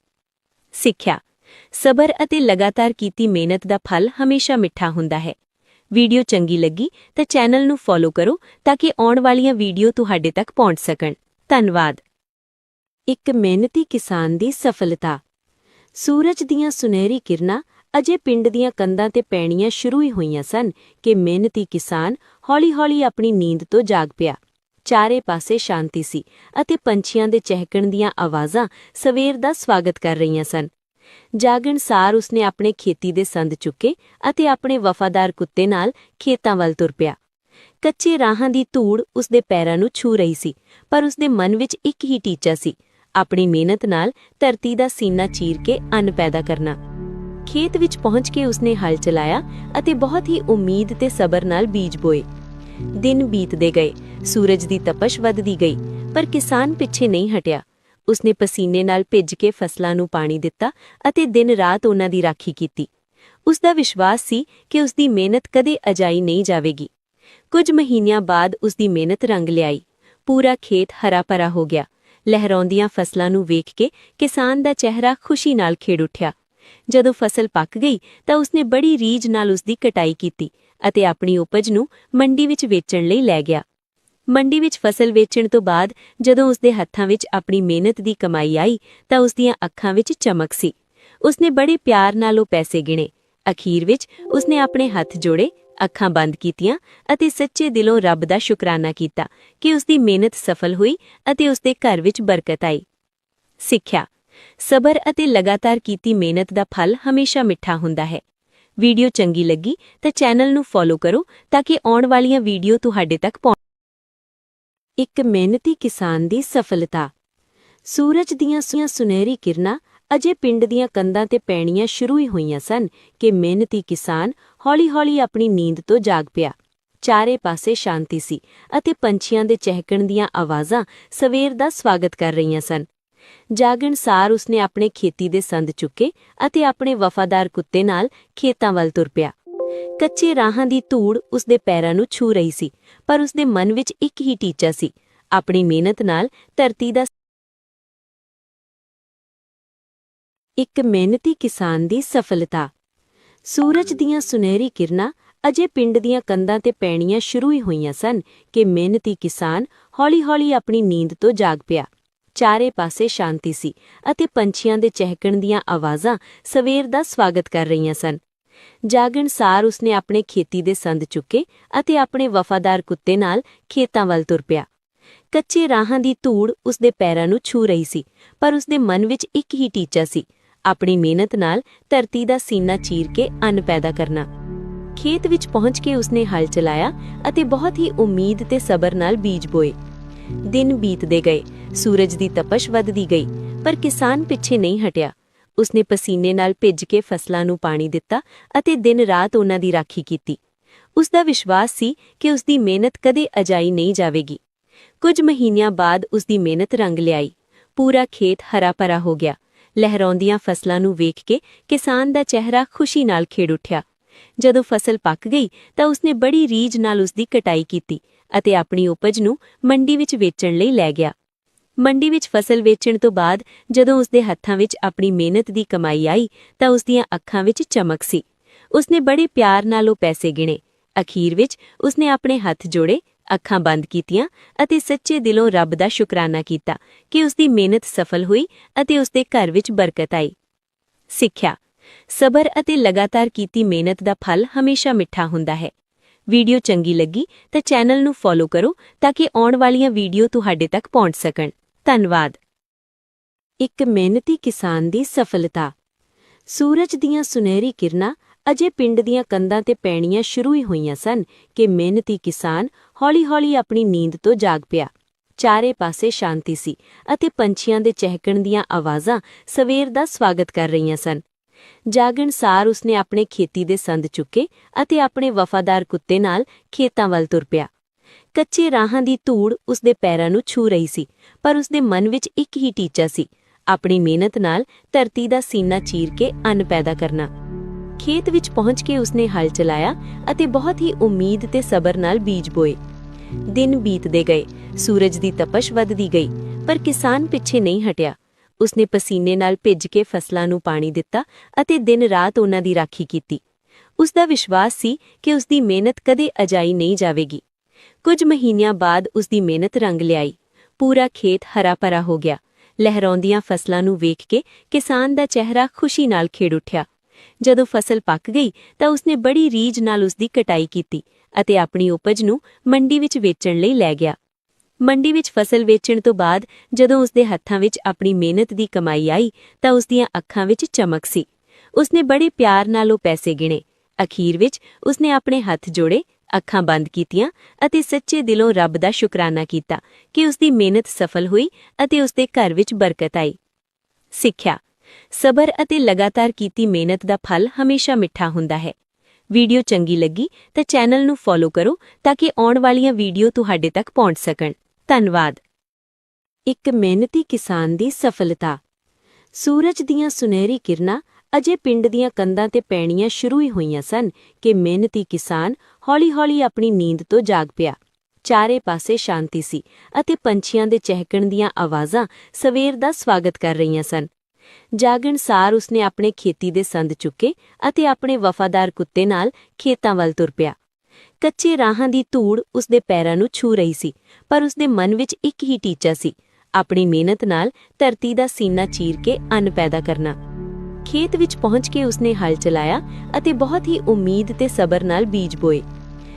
ਸਿੱਖਿਆ। ਸਬਰ ਅਤੇ ਲਗਾਤਾਰ ਕੀਤੀ ਮਿਹਨਤ ਦਾ ਫਲ ਹਮੇਸ਼ਾ ਮਿੱਠਾ ਹੁੰਦਾ ਹੈ। ਵੀਡੀਓ ਚੰਗੀ ਲੱਗੀ ਤਾਂ ਚੈਨਲ ਨੂੰ ਫੋਲੋ ਕਰੋ ਤਾਂ ਕਿ ਆਉਣ ਵਾਲੀਆਂ ਵੀਡੀਓ ਤੁਹਾਡੇ ਤੱਕ ਪਹੁੰਚ ਸਕਣ। ਧੰਨਵਾਦ। ਇੱਕ ਮਿਹਨਤੀ ਕਿਸਾਨ ਦੀ ਸਫਲਤਾ। ਸੂਰਜ ਦੀਆਂ ਸੁਨਹਿਰੀ ਕਿਰਨਾਂ ਅਜੇ ਪਿੰਡ ਦੀਆਂ ਕੰਧਾਂ ਤੇ ਪੈਣੀਆਂ ਸ਼ੁਰੂ ਹੀ ਹੋਈਆਂ ਸਨ ਕਿ ਮਿਹਨਤੀ ਕਿਸਾਨ ਹੌਲੀ-ਹੌਲੀ ਆਪਣੀ ਨੀਂਦ ਤੋਂ ਜਾਗ ਪਿਆ। ਚਾਰੇ ਪਾਸੇ ਸ਼ਾਂਤੀ ਸੀ ਅਤੇ ਪੰਛੀਆਂ ਦੇ ਚਹਿਕਣ ਦੀਆਂ ਆਵਾਜ਼ਾਂ ਸਵੇਰ ਦਾ ਸਵਾਗਤ ਕਰ ਰਹੀਆਂ ਸਨ। ਜਾਗਣ ਸਾਰ ਉਸਨੇ ਆਪਣੇ ਖੇਤੀ ਦੇ ਸੰਦ ਚੁੱਕੇ ਅਤੇ ਆਪਣੇ ਵਫਾਦਾਰ ਕੁੱਤੇ ਨਾਲ ਖੇਤਾਂ ਵੱਲ ਤੁਰ ਪਿਆ। ਕੱਚੇ ਰਾਹਾਂ ਦੀ ਧੂੜ ਉਸਦੇ ਪੈਰਾਂ ਨੂੰ ਛੂ ਰਹੀ ਸੀ, ਪਰ ਉਸਦੇ ਮਨ ਵਿੱਚ ਇੱਕ ਹੀ ਟੀਚਾ ਸੀ, ਆਪਣੀ ਮਿਹਨਤ ਨਾਲ ਧਰਤੀ ਦਾ ਸੀਨਾ ਚੀਰ ਕੇ ਅੰਨ ਪੈਦਾ ਕਰਨਾ। ਖੇਤ ਵਿੱਚ ਪਹੁੰਚ ਕੇ ਉਸਨੇ ਹਲ ਚਲਾਇਆ ਅਤੇ ਬਹੁਤ ਹੀ ਉਮੀਦ ਤੇ ਸਬਰ ਨਾਲ ਬੀਜ ਬੋਏ। ਦਿਨ ਬੀਤਦੇ ਗਏ, ਸੂਰਜ ਦੀ ਤਪਸ਼ ਵੱਧਦੀ ਗਈ, ਪਰ ਕਿਸਾਨ ਪਿੱਛੇ ਨਹੀਂ ਹਟਿਆ। ਉਸਨੇ ਪਸੀਨੇ ਨਾਲ ਭਿੱਜ ਕੇ ਫਸਲਾਂ ਨੂੰ ਪਾਣੀ ਦਿੱਤਾ ਅਤੇ ਦਿਨ ਰਾਤ ਉਹਨਾਂ ਦੀ ਰਾਖੀ ਕੀਤੀ। ਉਸ ਦਾ ਵਿਸ਼ਵਾਸ ਸੀ ਕਿ ਉਸ ਦੀ ਮਿਹਨਤ ਕਦੇ ਅਜਾਈ ਨਹੀਂ ਜਾਵੇਗੀ। ਕੁਝ ਮਹੀਨਿਆਂ ਬਾਅਦ ਉਸ ਦੀ ਮਿਹਨਤ ਰੰਗ ਲਿਆਈ। ਪੂਰਾ ਖੇਤ ਹਰਾ ਭਰਾ ਹੋ ਗਿਆ। ਲਹਿਰਾਉਂਦੀਆਂ ਫਸਲਾਂ ਨੂੰ ਵੇਖ ਕੇ ਕਿਸਾਨ ਦਾ ਚਿਹਰਾ ਖੁਸ਼ੀ ਨਾਲ ਖੇੜ ਉੱਠਿਆ। ਜਦੋਂ ਫਸਲ ਪੱਕ ਗਈ ਤਾਂ ਉਸਨੇ ਬੜੀ ਰੀਝ ਨਾਲ ਉਸਦੀ ਕਟਾਈ ਕੀਤੀ ਅਤੇ ਆਪਣੀ ਉਪਜ ਨੂੰ ਮੰਡੀ ਵਿੱਚ ਵੇਚਣ ਲਈ ਲੈ ਗਿਆ। ਮੰਡੀ ਵਿੱਚ ਫਸਲ ਵੇਚਣ ਤੋਂ ਬਾਅਦ ਜਦੋਂ ਉਸਦੇ ਹੱਥਾਂ ਵਿੱਚ ਆਪਣੀ ਮਿਹਨਤ ਦੀ ਕਮਾਈ ਆਈ ਤਾਂ ਉਸਦੀਆਂ ਅੱਖਾਂ ਵਿੱਚ ਚਮਕ ਸੀ। ਉਸਨੇ ਬੜੇ ਪਿਆਰ ਨਾਲ ਉਹ ਪੈਸੇ ਗਿਣੇ। ਅਖੀਰ ਵਿੱਚ ਉਸਨੇ ਆਪਣੇ ਹੱਥ ਜੋੜੇ, ਅੱਖਾਂ ਬੰਦ ਕੀਤੀਆਂ ਅਤੇ ਸੱਚੇ ਦਿਲੋਂ ਰੱਬ ਦਾ ਸ਼ੁਕਰਾਨਾ ਕੀਤਾ ਕਿ ਉਸਦੀ ਮਿਹਨਤ ਸਫਲ ਹੋਈ ਅਤੇ ਉਸਦੇ ਘਰ ਵਿੱਚ ਬਰਕਤ ਆਈ। ਸਿੱਖਿਆ ਸਬਰ ਅਤੇ ਲਗਾਤਾਰ ਕੀਤੀ ਮਿਹਨਤ ਦਾ ਫਲ ਹਮੇਸ਼ਾ ਮਿੱਠਾ ਹੁੰਦਾ ਹੈ। ਵੀਡੀਓ ਚੰਗੀ ਲੱਗੀ ਤਾਂ ਚੈਨਲ ਨੂੰ ਫੋਲੋ ਕਰੋ ਤਾਂ ਕਿ ਆਉਣ ਵਾਲੀਆਂ ਵੀਡੀਓ ਤੁਹਾਡੇ ਤੱਕ ਪਹੁੰਚ ਇੱਕ ਮਿਹਨਤੀ ਕਿਸਾਨ ਦੀ ਸਫਲਤਾ। ਸੂਰਜ ਦੀਆਂ ਸੁਨਹਿਰੀ ਕਿਰਨਾਂ ਅਜੇ ਪਿੰਡ ਦੀਆਂ ਕੰਧਾਂ ਤੇ ਪੈਣੀਆਂ ਸ਼ੁਰੂ ਹੀ ਹੋਈਆਂ ਸਨ ਕਿ ਮਿਹਨਤੀ ਕਿਸਾਨ ਹੌਲੀ-ਹੌਲੀ ਆਪਣੀ ਨੀਂਦ ਤੋਂ ਜਾਗ ਪਿਆ। ਚਾਰੇ ਪਾਸੇ ਸ਼ਾਂਤੀ ਸੀ ਅਤੇ ਪੰਛੀਆਂ ਦੇ ਚਹਿਕਣ ਦੀਆਂ ਆਵਾਜ਼ਾਂ ਸਵੇਰ ਦਾ ਸਵਾਗਤ ਕਰ ਰਹੀਆਂ ਸਨ। ਜਾਗਣ ਸਾਰ ਉਸਨੇ ਆਪਣੇ ਖੇਤੀ ਦੇ ਸੰਦ ਚੁੱਕੇ ਅਤੇ ਆਪਣੇ ਵਫਾਦਾਰ ਕੁੱਤੇ ਨਾਲ ਖੇਤਾਂ ਵੱਲ ਤੁਰ ਪਿਆ। ਕੱਚੇ ਰਾਹਾਂ ਦੀ ਧੂੜ ਉਸਦੇ ਪੈਰਾਂ ਨੂੰ ਛੂ ਰਹੀ ਸੀ, ਪਰ ਉਸਦੇ ਮਨ ਵਿੱਚ ਇੱਕ ਹੀ ਟੀਚਾ ਸੀ, ਆਪਣੀ ਮਿਹਨਤ ਨਾਲ ਧਰਤੀ ਦਾ ਇੱਕ ਮਿਹਨਤੀ ਕਿਸਾਨ ਦੀ ਸਫਲਤਾ। ਸੂਰਜ ਦੀਆਂ ਸੁਨਹਿਰੀ ਕਿਰਨਾਂ ਅਜੇ ਪਿੰਡ ਦੀਆਂ ਕੰਧਾਂ ਤੇ ਪੈਣੀਆਂ ਸ਼ੁਰੂ ਹੀ ਹੋਈਆਂ ਸਨ ਕਿ ਮਿਹਨਤੀ ਕਿਸਾਨ ਹੌਲੀ-ਹੌਲੀ ਆਪਣੀ ਨੀਂਦ ਤੋਂ ਜਾਗ ਪਿਆ। ਚਾਰੇ ਪਾਸੇ ਸ਼ਾਂਤੀ ਸੀ ਅਤੇ ਪੰਛੀਆਂ ਦੇ ਚਹਿਕਣ ਦੀਆਂ ਆਵਾਜ਼ਾਂ ਸਵੇਰ ਦਾ ਸਵਾਗਤ ਕਰ ਰਹੀਆਂ ਸਨ। ਜਾਗਣ ਸਾਰ ਉਸਨੇ ਆਪਣੇ ਖੇਤੀ ਦੇ ਸੰਦ ਚੁੱਕੇ ਅਤੇ ਆਪਣੇ ਵਫਾਦਾਰ ਕੁੱਤੇ ਨਾਲ ਖੇਤਾਂ ਵੱਲ ਤੁਰ ਪਿਆ। ਕੱਚੇ ਰਾਹਾਂ ਦੀ ਧੂੜ ਉਸਦੇ ਪੈਰਾਂ ਨੂੰ ਛੂ ਰਹੀ ਸੀ, ਪਰ ਉਸਦੇ ਮਨ ਵਿੱਚ ਇੱਕ ਹੀ ਟੀਚਾ ਸੀ, ਆਪਣੀ ਮਿਹਨਤ ਨਾਲ ਧਰਤੀ ਦਾ ਸੀਨਾ ਚੀਰ ਕੇ ਅੰਨ ਪੈਦਾ ਕਰਨਾ। ਖੇਤ ਵਿੱਚ ਪਹੁੰਚ ਕੇ ਉਸਨੇ ਹਲ ਚਲਾਇਆ ਅਤੇ ਬਹੁਤ ਹੀ ਉਮੀਦ ਤੇ ਸਬਰ ਨਾਲ ਬੀਜ ਬੋਏ। ਦਿਨ ਬੀਤਦੇ ਗਏ। ਸੂਰਜ ਦੀ ਤਪਸ਼ ਵੱਧਦੀ ਗਈ, ਪਰ ਕਿਸਾਨ ਪਿੱਛੇ ਨਹੀਂ ਹਟਿਆ। ਉਸਨੇ ਪਸੀਨੇ ਨਾਲ ਭਿੱਜ ਕੇ ਫਸਲਾਂ ਨੂੰ ਪਾਣੀ ਦਿੱਤਾ ਅਤੇ ਦਿਨ ਰਾਤ ਉਹਨਾਂ ਦੀ ਰਾਖੀ ਕੀਤੀ। ਉਸ ਦਾ ਵਿਸ਼ਵਾਸ ਸੀ ਕਿ ਉਸ ਦੀ ਮਿਹਨਤ ਕਦੇ ਅਜਾਈ ਨਹੀਂ ਜਾਵੇਗੀ। ਕੁਝ ਮਹੀਨਿਆਂ ਬਾਅਦ ਉਸ ਦੀ ਮਿਹਨਤ ਰੰਗ ਲਿਆਈ। ਪੂਰਾ ਖੇਤ ਹਰਾ ਭਰਾ ਹੋ ਗਿਆ। ਲਹਿਰਾਉਂਦੀਆਂ ਫਸਲਾਂ ਨੂੰ ਵੇਖ ਕੇ ਕਿਸਾਨ ਦਾ ਚਿਹਰਾ ਖੁਸ਼ੀ ਨਾਲ ਖੇੜ ਉੱਠਿਆ। ਜਦੋਂ ਫਸਲ ਪੱਕ ਗਈ ਤਾਂ ਉਸਨੇ ਬੜੀ ਰੀਝ ਨਾਲ ਉਸ ਦੀ ਕਟਾਈ ਕੀਤੀ ਅਤੇ ਆਪਣੀ ਉਪਜ ਨੂੰ ਮੰਡੀ ਵਿੱਚ ਵੇਚਣ ਲਈ ਲੈ ਗਿਆ। ਮੰਡੀ ਵਿੱਚ ਫਸਲ ਵੇਚਣ ਤੋਂ ਬਾਅਦ ਜਦੋਂ ਉਸਦੇ ਹੱਥਾਂ ਵਿੱਚ ਆਪਣੀ ਮਿਹਨਤ ਦੀ ਕਮਾਈ ਆਈ ਤਾਂ ਉਸਦੀਆਂ ਅੱਖਾਂ ਵਿੱਚ ਚਮਕ ਸੀ। ਉਸਨੇ ਬੜੇ ਪਿਆਰ ਨਾਲ ਉਹ ਪੈਸੇ ਗਿਣੇ। ਅਖੀਰ ਵਿੱਚ ਉਸਨੇ ਆਪਣੇ ਹੱਥ ਜੋੜੇ, ਅੱਖਾਂ ਬੰਦ ਕੀਤੀਆਂ ਅਤੇ ਸੱਚੇ ਦਿਲੋਂ ਰੱਬ ਦਾ ਸ਼ੁਕਰਾਨਾ ਕੀਤਾ ਕਿ ਉਸਦੀ ਮਿਹਨਤ ਸਫਲ ਹੋਈ ਅਤੇ ਉਸਦੇ ਘਰ ਵਿੱਚ ਬਰਕਤ ਆਈ। ਸਿੱਖਿਆ। ਸਬਰ ਅਤੇ ਲਗਾਤਾਰ ਕੀਤੀ ਮਿਹਨਤ ਦਾ ਫਲ ਹਮੇਸ਼ਾ ਮਿੱਠਾ ਹੁੰਦਾ ਹੈ। ਵੀਡੀਓ ਚੰਗੀ ਲੱਗੀ ਤਾਂ ਚੈਨਲ ਨੂੰ ਫੋਲੋ ਕਰੋ ਤਾਂ ਕਿ ਆਉਣ ਵਾਲੀਆਂ ਵੀਡੀਓ ਤੁਹਾਡੇ ਤੱਕ ਪਹੁੰਚ ਸਕਣ। ਧੰਨਵਾਦ। ਇੱਕ ਮਿਹਨਤੀ ਕਿਸਾਨ ਦੀ ਸਫਲਤਾ। ਸੂਰਜ ਦੀਆਂ ਸੁਨਹਿਰੀ ਕਿਰਨਾਂ ਅਜੇ ਪਿੰਡ ਦੀਆਂ ਕੰਧਾਂ ਤੇ ਪੈਣੀਆਂ ਸ਼ੁਰੂ ਹੀ ਹੋਈਆਂ ਸਨ ਕਿ ਮਿਹਨਤੀ ਕਿਸਾਨ ਹੌਲੀ-ਹੌਲੀ ਆਪਣੀ ਨੀਂਦ ਤੋਂ ਜਾਗ ਪਿਆ। ਚਾਰੇ ਪਾਸੇ ਸ਼ਾਂਤੀ ਸੀ ਅਤੇ ਪੰਛੀਆਂ ਦੇ ਚਹਿਕਣ ਦੀਆਂ ਆਵਾਜ਼ਾਂ ਸਵੇਰ ਦਾ ਸਵਾਗਤ ਕਰ ਰਹੀਆਂ ਸਨ। ਜਾਗਣ ਸਾਰ ਉਸਨੇ ਆਪਣੇ ਖੇਤੀ ਦੇ ਸੰਦ ਚੁੱਕੇ ਅਤੇ ਆਪਣੇ ਵਫਾਦਾਰ ਕੁੱਤੇ ਨਾਲ ਖੇਤਾਂ ਵੱਲ ਤੁਰ ਪਿਆ। ਕੱਚੇ ਰਾਹਾਂ ਦੀ ਧੂੜ ਉਸਦੇ ਪੈਰਾਂ ਨੂੰ ਛੂ ਰਹੀ ਸੀ, ਪਰ ਉਸਦੇ ਮਨ ਵਿੱਚ ਇੱਕ ਹੀ ਟੀਚਾ ਸੀ, ਆਪਣੀ ਮਿਹਨਤ ਨਾਲ ਧਰਤੀ ਦਾ ਸੀਨਾ ਚੀਰ ਕੇ ਅੰਨ ਪੈਦਾ ਕਰਨਾ। ਖੇਤ ਵਿੱਚ ਪਹੁੰਚ ਕੇ ਉਸਨੇ ਹਲ ਚਲਾਇਆ ਅਤੇ ਬਹੁਤ ਹੀ ਉਮੀਦ ਤੇ ਸਬਰ ਨਾਲ ਬੀਜ ਬੋਏ। ਦਿਨ ਬੀਤਦੇ ਗਏ, ਸੂਰਜ ਦੀ ਤਪਸ਼ ਵੱਧਦੀ ਗਈ, ਪਰ ਕਿਸਾਨ ਪਿੱਛੇ ਨਹੀਂ ਹਟਿਆ। ਉਸਨੇ ਪਸੀਨੇ ਨਾਲ ਭਿੱਜ ਕੇ ਫਸਲਾਂ ਨੂੰ ਪਾਣੀ ਦਿੱਤਾ ਅਤੇ ਦਿਨ ਰਾਤ ਉਹਨਾਂ ਦੀ ਰਾਖੀ ਕੀਤੀ। ਉਸ ਦਾ ਵਿਸ਼ਵਾਸ ਸੀ ਕਿ ਉਸ ਦੀ ਮਿਹਨਤ ਕਦੇ ਅਜਾਈ ਨਹੀਂ ਜਾਵੇਗੀ। ਕੁਝ ਮਹੀਨਿਆਂ ਬਾਅਦ ਉਸ ਦੀ ਮਿਹਨਤ ਰੰਗ ਲਿਆਈ। ਪੂਰਾ ਖੇਤ ਹਰਾ ਭਰਾ ਹੋ ਗਿਆ। ਲਹਿਰਾਉਂਦੀਆਂ ਫਸਲਾਂ ਨੂੰ ਵੇਖ ਕੇ ਕਿਸਾਨ ਦਾ ਚਿਹਰਾ ਖੁਸ਼ੀ ਨਾਲ ਖੇੜ ਉੱਠਿਆ। ਜਦੋਂ ਫਸਲ ਪੱਕ ਗਈ ਤਾਂ ਉਸਨੇ ਬੜੀ ਰੀਝ ਨਾਲ ਉਸ ਦੀ ਕਟਾਈ ਕੀਤੀ ਅਤੇ ਆਪਣੀ ਉਪਜ ਨੂੰ ਮੰਡੀ ਵਿੱਚ ਵੇਚਣ ਲਈ ਲੈ ਗਿਆ। ਮੰਡੀ ਵਿੱਚ ਫਸਲ ਵੇਚਣ ਤੋਂ ਬਾਅਦ ਜਦੋਂ ਉਸਦੇ ਹੱਥਾਂ ਵਿੱਚ ਆਪਣੀ ਮਿਹਨਤ ਦੀ ਕਮਾਈ ਆਈ, ਤਾਂ ਉਸ ਦੀਆਂ ਅੱਖਾਂ ਵਿੱਚ ਚਮਕ ਸੀ। ਉਸਨੇ ਬੜੇ ਪਿਆਰ ਨਾਲ ਉਹ ਪੈਸੇ ਗਿਣੇ। ਅਖੀਰ ਵਿੱਚ ਉਸਨੇ ਆਪਣੇ ਹੱਥ ਜੋੜੇ, ਅੱਖਾਂ ਬੰਦ ਕੀਤੀਆਂ ਅਤੇ ਸੱਚੇ ਦਿਲੋਂ ਰੱਬ ਦਾ ਸ਼ੁਕਰਾਨਾ ਕੀਤਾ ਕਿ ਉਸਦੀ ਮਿਹਨਤ ਸਫਲ ਹੋਈ ਅਤੇ ਉਸਦੇ ਘਰ ਵਿੱਚ ਬਰਕਤ ਆਈ। ਸਿੱਖਿਆ। ਸਬਰ ਅਤੇ ਲਗਾਤਾਰ ਕੀਤੀ ਮਿਹਨਤ ਦਾ ਫਲ ਹਮੇਸ਼ਾ ਮਿੱਠਾ ਹੁੰਦਾ ਹੈ। ਵੀਡੀਓ ਚੰਗੀ ਲੱਗੀ ਤਾਂ ਚੈਨਲ ਨੂੰ ਫੋਲੋ ਕਰੋ ਤਾਂ ਕਿ ਆਉਣ ਵਾਲੀਆਂ ਵੀਡੀਓ ਤੁਹਾਡੇ ਤੱਕ ਪਹੁੰਚ ਸਕਣ। ਧੰਨਵਾਦ। ਇੱਕ ਮਿਹਨਤੀ ਕਿਸਾਨ ਦੀ ਸਫਲਤਾ। ਸੂਰਜ ਦੀਆਂ ਸੁਨਹਿਰੀ ਕਿਰਨਾਂ ਅਜੇ ਪਿੰਡ ਦੀਆਂ ਕੰਧਾਂ ਤੇ ਪੈਣੀਆਂ ਸ਼ੁਰੂ ਹੀ ਹੋਈਆਂ ਸਨ ਕਿ ਮਿਹਨਤੀ ਕਿਸਾਨ ਹੌਲੀ-ਹੌਲੀ ਆਪਣੀ ਨੀਂਦ ਤੋਂ ਜਾਗ ਪਿਆ। ਚਾਰੇ ਪਾਸੇ ਸ਼ਾਂਤੀ ਸੀ ਅਤੇ ਪੰਛੀਆਂ ਦੇ ਚਹਿਕਣ ਦੀਆਂ ਆਵਾਜ਼ਾਂ ਸਵੇਰ ਦਾ ਸਵਾਗਤ ਕਰ ਰਹੀਆਂ ਸਨ। ਜਾਗਣ ਸਾਰ ਉਸਨੇ ਆਪਣੇ ਖੇਤੀ ਦੇ ਸੰਦ ਚੁੱਕੇ ਅਤੇ ਆਪਣੇ ਵਫਾਦਾਰ ਕੁੱਤੇ ਨਾਲ ਖੇਤਾਂ ਵੱਲ ਤੁਰ ਪਿਆ। ਕੱਚੇ ਰਾਹਾਂ ਦੀ ਧੂੜ ਉਸਦੇ ਪੈਰਾਂ ਨੂੰ ਛੂ ਰਹੀ ਸੀ, ਪਰ ਉਸਦੇ ਮਨ ਵਿੱਚ ਇੱਕ ਹੀ ਟੀਚਾ ਸੀ, ਆਪਣੀ ਮਿਹਨਤ ਨਾਲ ਧਰਤੀ ਦਾ ਸੀਨਾ ਚੀਰ ਕੇ ਅੰਨ ਪੈਦਾ ਕਰਨਾ। ਖੇਤ ਵਿੱਚ ਪਹੁੰਚ ਕੇ ਉਸਨੇ ਹਲ ਚਲਾਇਆ ਅਤੇ ਬਹੁਤ ਹੀ ਉਮੀਦ ਤੇ ਸਬਰ ਨਾਲ ਬੀਜ ਬੋਏ।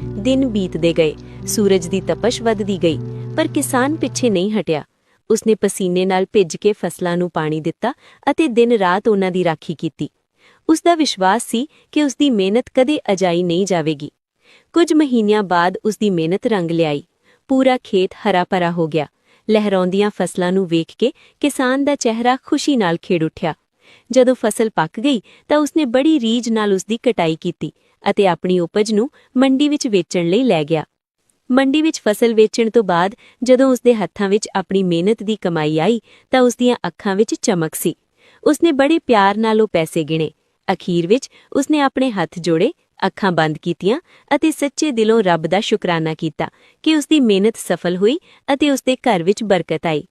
ਦਿਨ ਬੀਤਦੇ ਗਏ, ਸੂਰਜ ਦੀ ਤਪਸ਼ ਵੱਧਦੀ ਗਈ, ਪਰ ਕਿਸਾਨ ਪਿੱਛੇ ਨਹੀਂ ਹਟਿਆ। ਉਸਨੇ ਪਸੀਨੇ ਨਾਲ ਭਿੱਜ ਕੇ ਫਸਲਾਂ ਨੂੰ ਪਾਣੀ ਦਿੱਤਾ ਅਤੇ ਦਿਨ ਰਾਤ ਉਹਨਾਂ ਦੀ ਰਾਖੀ ਕੀਤੀ। ਉਸ ਦਾ ਵਿਸ਼ਵਾਸ ਸੀ ਕਿ ਉਸ ਦੀ ਮਿਹਨਤ ਕਦੇ ਅਜਾਈ ਨਹੀਂ ਜਾਵੇਗੀ। ਕੁਝ ਮਹੀਨਿਆਂ ਬਾਅਦ ਉਸ ਦੀ ਮਿਹਨਤ ਰੰਗ ਲਿਆਈ। ਪੂਰਾ ਖੇਤ ਹਰਾ ਭਰਾ ਹੋ ਗਿਆ। ਲਹਿਰਾਉਂਦੀਆਂ ਫਸਲਾਂ ਨੂੰ ਵੇਖ ਕੇ ਕਿਸਾਨ ਦਾ ਚਿਹਰਾ ਖੁਸ਼ੀ ਨਾਲ ਖੇੜ ਉੱਠਿਆ। ਜਦੋਂ ਫਸਲ ਪੱਕ ਗਈ ਤਾਂ ਉਸਨੇ ਬੜੀ ਰੀਝ ਨਾਲ ਉਸ ਦੀ ਕਟਾਈ ਕੀਤੀ ਅਤੇ ਆਪਣੀ ਉਪਜ ਨੂੰ ਮੰਡੀ ਵਿੱਚ ਵੇਚਣ ਲਈ ਲੈ ਗਿਆ। ਮੰਡੀ ਵਿੱਚ ਫਸਲ ਵੇਚਣ ਤੋਂ ਬਾਅਦ ਜਦੋਂ ਉਸਦੇ ਹੱਥਾਂ ਵਿੱਚ ਆਪਣੀ ਮਿਹਨਤ ਦੀ ਕਮਾਈ ਆਈ ਤਾਂ ਉਸਦੀਆਂ ਅੱਖਾਂ ਵਿੱਚ ਚਮਕ ਸੀ। ਉਸਨੇ ਬੜੇ ਪਿਆਰ ਨਾਲ ਉਹ ਪੈਸੇ ਗਿਣੇ। ਅਖੀਰ ਵਿੱਚ ਉਸਨੇ ਆਪਣੇ ਹੱਥ ਜੋੜੇ ਅੱਖਾਂ ਬੰਦ ਕੀਤੀਆਂ ਅਤੇ ਸੱਚੇ ਦਿਲੋਂ ਰੱਬ ਦਾ ਸ਼ੁਕਰਾਨਾ ਕੀਤਾ ਕਿ ਉਸਦੀ ਮਿਹਨਤ ਸਫਲ ਹੋਈ ਅਤੇ ਉਸਦੇ ਘਰ ਵਿੱਚ ਬਰਕਤ ਆਈ।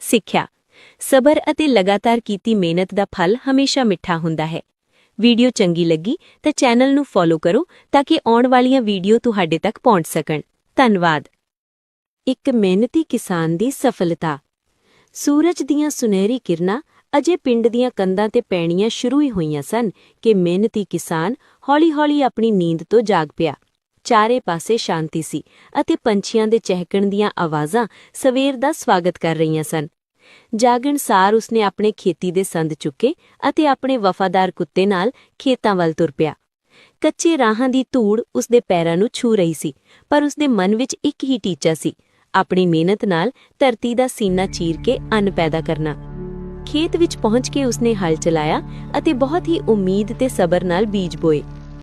ਸਿੱਖਿਆ। ਸਬਰ ਅਤੇ ਲਗਾਤਾਰ ਕੀਤੀ ਮਿਹਨਤ ਦਾ ਫਲ ਹਮੇਸ਼ਾ ਮਿੱਠਾ ਹੁੰਦਾ ਹੈ। ਵੀਡੀਓ ਚੰਗੀ ਲੱਗੀ ਤਾਂ ਚੈਨਲ ਨੂੰ ਫੋਲੋ ਕਰੋ ਤਾਂ ਕਿ ਆਉਣ ਵਾਲੀਆਂ ਵੀਡੀਓ ਤੁਹਾਡੇ ਤੱਕ ਪਹੁੰਚ ਸਕਣ। ਧੰਨਵਾਦ। ਇੱਕ ਮਿਹਨਤੀ ਕਿਸਾਨ ਦੀ ਸਫਲਤਾ। ਸੂਰਜ ਦੀਆਂ ਸੁਨਹਿਰੀ ਕਿਰਨਾਂ ਅਜੇ ਪਿੰਡ ਦੀਆਂ ਕੰਧਾਂ ਤੇ ਪੈਣੀਆਂ ਸ਼ੁਰੂ ਹੀ ਹੋਈਆਂ ਸਨ ਕਿ ਮਿਹਨਤੀ ਕਿਸਾਨ ਹੌਲੀ-ਹੌਲੀ ਆਪਣੀ ਨੀਂਦ ਤੋਂ ਜਾਗ ਪਿਆ। ਚਾਰੇ ਪਾਸੇ ਸ਼ਾਂਤੀ ਸੀ ਅਤੇ ਪੰਛੀਆਂ ਦੇ ਚਹਿਕਣ ਦੀਆਂ ਆਵਾਜ਼ਾਂ ਸਵੇਰ ਦਾ ਸਵਾਗਤ ਕਰ ਰਹੀਆਂ ਸਨ। ਜਾਗਣ ਸਾਰ ਉਸਨੇ ਆਪਣੇ ਖੇਤੀ ਦੇ ਸੰਦ ਚੁੱਕੇ ਅਤੇ ਆਪਣੇ ਵਫਾਦਾਰ ਕੁੱਤੇ ਨਾਲ ਖੇਤਾਂ ਵੱਲ ਤੁਰ ਪਿਆ। ਕੱਚੇ ਰਾਹਾਂ ਦੀ ਧੂੜ ਉਸਦੇ ਪੈਰਾਂ ਨੂੰ ਛੂ ਰਹੀ ਸੀ, ਪਰ ਉਸਦੇ ਮਨ ਵਿੱਚ ਇੱਕ ਹੀ ਟੀਚਾ ਸੀ, ਆਪਣੀ ਮਿਹਨਤ ਨਾਲ ਧਰਤੀ ਦਾ ਸੀਨਾ ਚੀਰ ਕੇ ਅੰਨ ਪੈਦਾ ਕਰਨਾ। ਖੇਤ ਵਿੱਚ ਪਹੁੰਚ ਕੇ ਉਸਨੇ ਹਲ ਚਲਾਇਆ ਅਤੇ ਬਹੁਤ ਹੀ ਉਮੀਦ ਤੇ ਸਬਰ ਨਾਲ ਬੀਜ ਬੋਏ।